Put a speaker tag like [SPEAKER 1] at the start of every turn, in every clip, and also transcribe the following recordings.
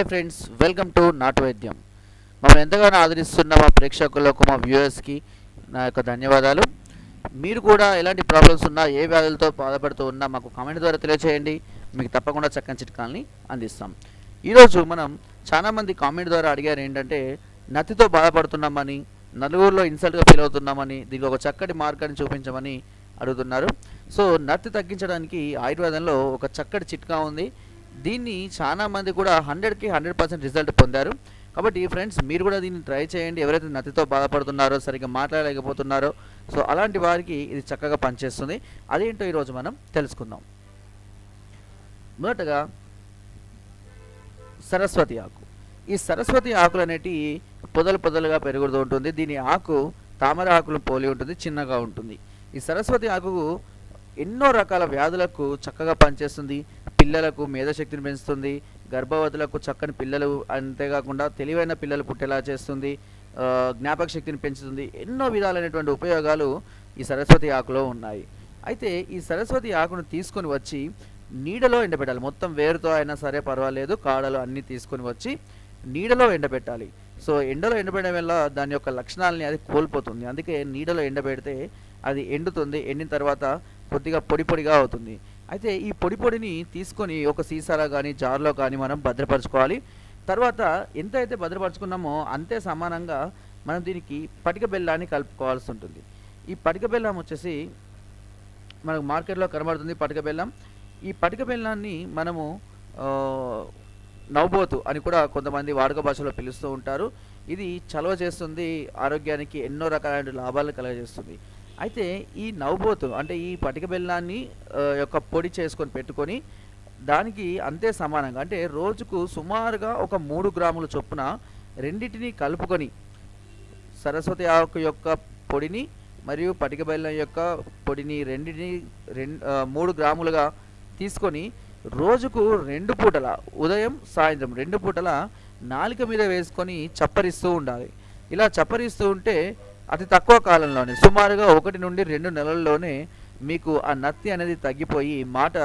[SPEAKER 1] Hi friends welcome to నాటు వైద్యం మమ్మల్ని ఎంతగానో ఆదరిస్తున్న మా ప్రేక్షకులకు మా వ్యూవర్స్కి నా యొక్క ధన్యవాదాలు. మీరు కూడా ఎలాంటి ప్రాబ్లమ్స్ ఉన్నా ఏ వ్యాధులతో బాధపడుతూ ఉన్నా మాకు కామెంట్ ద్వారా తెలియచేయండి. మీకు తప్పకుండా చక్కని చిట్కాలని అందిస్తాం. ఈరోజు మనం చాలామంది కామెంట్ ద్వారా అడిగారు ఏంటంటే నత్తితో బాధపడుతున్నామని నలుగురిలో ఇన్సల్ట్గా ఫీల్ అవుతున్నామని దీనికి ఒక చక్కటి మార్గాన్ని చూపించమని అడుగుతున్నారు. సో నత్తి తగ్గించడానికి ఆయుర్వేదంలో ఒక చక్కటి చిట్కా ఉంది. దీన్ని చాలా మంది కూడా హండ్రెడ్కి హండ్రెడ్ పర్సెంట్ రిజల్ట్ పొందారు. కాబట్టి ఫ్రెండ్స్ మీరు కూడా దీన్ని ట్రై చేయండి. ఎవరైతే నత్తితో బాధపడుతున్నారో సరిగ్గా మాట్లాడలేకపోతున్నారో సో అలాంటి వారికి ఇది చక్కగా పనిచేస్తుంది. అదేంటో ఈరోజు మనం తెలుసుకుందాం. మొదటగా సరస్వతి ఆకు. ఈ సరస్వతి ఆకులు అనేటివి పొదలు పొదలుగా పెరుగుతూ ఉంటుంది. దీని ఆకు తామర ఆకులు పోలి ఉంటుంది చిన్నగా ఉంటుంది. ఈ సరస్వతి ఆకు ఎన్నో రకాల వ్యాధులకు చక్కగా పనిచేస్తుంది. పిల్లలకు మేధశక్తిని పెంచుతుంది. గర్భవతులకు చక్కని పిల్లలు అంతేకాకుండా తెలివైన పిల్లలు పుట్టేలా చేస్తుంది. జ్ఞాపక శక్తిని పెంచుతుంది. ఎన్నో విధాలైనటువంటి ఉపయోగాలు ఈ సరస్వతి ఆకులో ఉన్నాయి. అయితే ఈ సరస్వతి ఆకును తీసుకొని వచ్చి నీడలో ఎండబెట్టాలి. మొత్తం వేరుతో అయినా సరే పర్వాలేదు. కాడలు అన్నీ తీసుకొని వచ్చి నీడలో ఎండబెట్టాలి. సో ఎండలో ఎండబెట్టడం వల్ల దాని యొక్క లక్షణాలని అది కోల్పోతుంది. అందుకే నీడలో ఎండబెడితే అది ఎండుతుంది. ఎండిన తర్వాత కొద్దిగా పొడి పొడిగా అవుతుంది. అయితే ఈ పొడి పొడిని తీసుకొని ఒక సీసాలో కానీ జార్లో కానీ మనం భద్రపరచుకోవాలి. తర్వాత ఎంత అయితే భద్రపరచుకున్నామో అంతే సమానంగా మనం దీనికి పటిక బెల్లాన్ని కలుపుకోవాల్సి ఉంటుంది. ఈ పటిక బెల్లం వచ్చేసి మనకు మార్కెట్లో కనబడుతుంది పటిక బెల్లం. ఈ పటిక బెల్లాన్ని మనము నవ్వబోతు అని కూడా కొంతమంది వాడుక భాషలో పిలుస్తూ ఉంటారు. ఇది చలవ చేస్తుంది ఆరోగ్యానికి ఎన్నో రకాలైన లాభాలు కలగజేస్తుంది. అయితే ఈ నవ్బోతు అంటే ఈ పటిక బెల్లాన్ని యొక్క పొడి చేసుకొని పెట్టుకొని దానికి అంతే సమానంగా అంటే రోజుకు సుమారుగా ఒక మూడు గ్రాముల చొప్పున రెండింటిని కలుపుకొని సరస్వతి ఆకు యొక్క పొడిని మరియు పటిక బెల్లం యొక్క పొడిని రెండింటిని రెండు మూడు గ్రాములుగా తీసుకొని రోజుకు రెండు పూటల ఉదయం సాయంత్రం రెండు పూటల నాలిక మీద వేసుకొని చప్పరిస్తూ ఉండాలి. ఇలా చప్పరిస్తూ ఉంటే అతి తక్కువ కాలంలోనే సుమారుగా ఒకటి నుండి రెండు నెలల్లోనే మీకు ఆ నత్తి అనేది తగ్గిపోయి మాట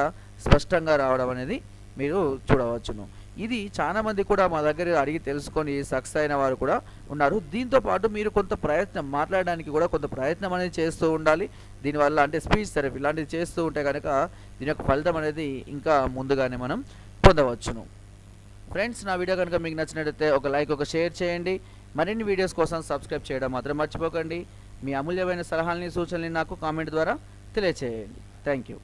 [SPEAKER 1] స్పష్టంగా రావడం అనేది మీరు చూడవచ్చును. ఇది చాలామంది కూడా మా దగ్గర అడిగి తెలుసుకొని సక్సెస్ అయిన వారు కూడా ఉన్నారు. దీంతో పాటు మీరు కొంత ప్రయత్నం మాట్లాడడానికి కూడా కొంత ప్రయత్నం అనేది చేస్తూ ఉండాలి. దీనివల్ల అంటే స్పీచ్ థెరపీ ఇలాంటివి చేస్తూ ఉంటే కనుక దీని యొక్క ఫలితం అనేది ఇంకా ముందుగానే మనం పొందవచ్చును. ఫ్రెండ్స్ నా వీడియో కనుక మీకు నచ్చినట్లయితే ఒక లైక్ ఒక షేర్ చేయండి. మరిన్ని వీడియోస్ కోసం సబ్స్క్రైబ్ చేయడం మాత్రం మర్చిపోకండి. మీ అమూల్యమైన సలహాలని సూచనల్ని నాకు కామెంట్ ద్వారా తెలియచేయండి. Thank you.